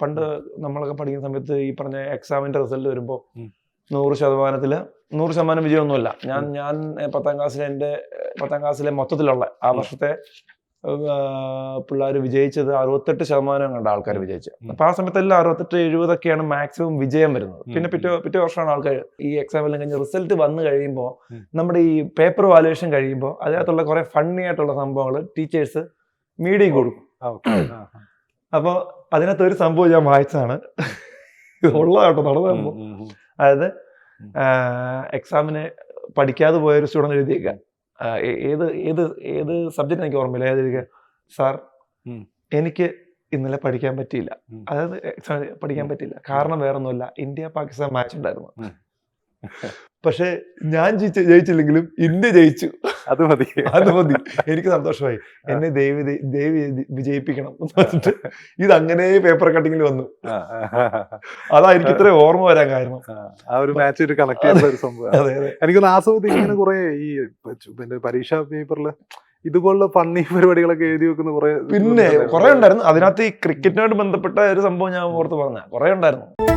പണ്ട് നമ്മളൊക്കെ പഠിക്കുന്ന സമയത്ത് ഈ പറഞ്ഞ എക്സാമിന്റെ റിസൾട്ട് വരുമ്പോൾ. നൂറ് ശതമാനത്തിൽ നൂറ് ശതമാനം വിജയമൊന്നുമില്ല. ഞാൻ ഞാൻ പത്താം ക്ലാസ്സിലെ എന്റെ പത്താം ക്ലാസ്സിലെ മൊത്തത്തിലുള്ള ആ വർഷത്തെ പിള്ളേർ വിജയിച്ചത് അറുപത്തെട്ട് ശതമാനം കണ്ട ആൾക്കാർ വിജയിച്ചു. അപ്പൊ ആ സമയത്തെല്ലാം അറുപത്തെട്ട് എഴുപതൊക്കെയാണ് മാക്സിമം വിജയം വരുന്നത്. പിന്നെ പിറ്റേ പിറ്റേ വർഷമാണ് ആൾക്കാർ ഈ എക്സാം എല്ലാം കഴിഞ്ഞ് റിസൾട്ട് വന്നു കഴിയുമ്പോൾ നമ്മുടെ ഈ പേപ്പർ വാലുവേഷൻ കഴിയുമ്പോൾ അതിനകത്തുള്ള കുറെ ഫണ്ണി ആയിട്ടുള്ള സംഭവങ്ങൾ ടീച്ചേഴ്സ് മീഡിയ കൊടുക്കും. അപ്പോൾ അതിനകത്ത് ഒരു സംഭവം ഞാൻ വായിച്ചതാണ്. ഉള്ള കേട്ടോ നടന്ന സംഭവം. അതായത്. എക്സാമിന് പഠിക്കാതെ പോയ ഒരു സ്റ്റുഡന്റ് എഴുതിയേക്ക ഏത് ഏത് ഏത് സബ്ജക്റ്റ് എനിക്ക് ഓർമ്മയില്ല. ഏതെഴുതിയ സാർ. എനിക്ക് ഇന്നലെ പഠിക്കാൻ പറ്റിയില്ല. അതായത് പഠിക്കാൻ പറ്റിയില്ല. കാരണം വേറൊന്നുമില്ല. ഇന്ത്യ പാകിസ്ഥാൻ മാച്ച് ഉണ്ടായിരുന്നു. പക്ഷെ ഞാൻ ജയിച്ച- ജയിച്ചില്ലെങ്കിലും ഇന്ത്യ ജയിച്ചു. അത് മതി. അത് മതി. എനിക്ക് സന്തോഷമായി. എന്നെ ദേവി ദേവി വിജയിപ്പിക്കണം എന്ന് പറഞ്ഞിട്ട് ഇത് അങ്ങനെ പേപ്പർ കട്ടിങ്ങിൽ വന്നു. ആ, ആ, ആ, അതാ എനിക്ക് ഇത്ര ഓർമ്മ വരാൻ കാരണം. ആ. ഒരു മാച്ച് ഒരു കണക്ട് ചെയ്യുന്ന ഒരു സംഭവം. അതെ അതെ. എനിക്കൊന്ന് ആ സമയത്ത് ഇങ്ങനെ കുറെ ഈ പിന്നെ പരീക്ഷാ പേപ്പറിൽ ഇതുപോലുള്ള ഫണ്ണി പരിപാടികളൊക്കെ എഴുതി വെക്കുന്ന കുറെ പിന്നെ കുറെ ഉണ്ടായിരുന്നു. അതിനകത്ത് ഈ ക്രിക്കറ്റിനോട് ബന്ധപ്പെട്ട ഒരു സംഭവം ഞാൻ ഓർത്ത് പറഞ്ഞ കുറെ ഉണ്ടായിരുന്നു.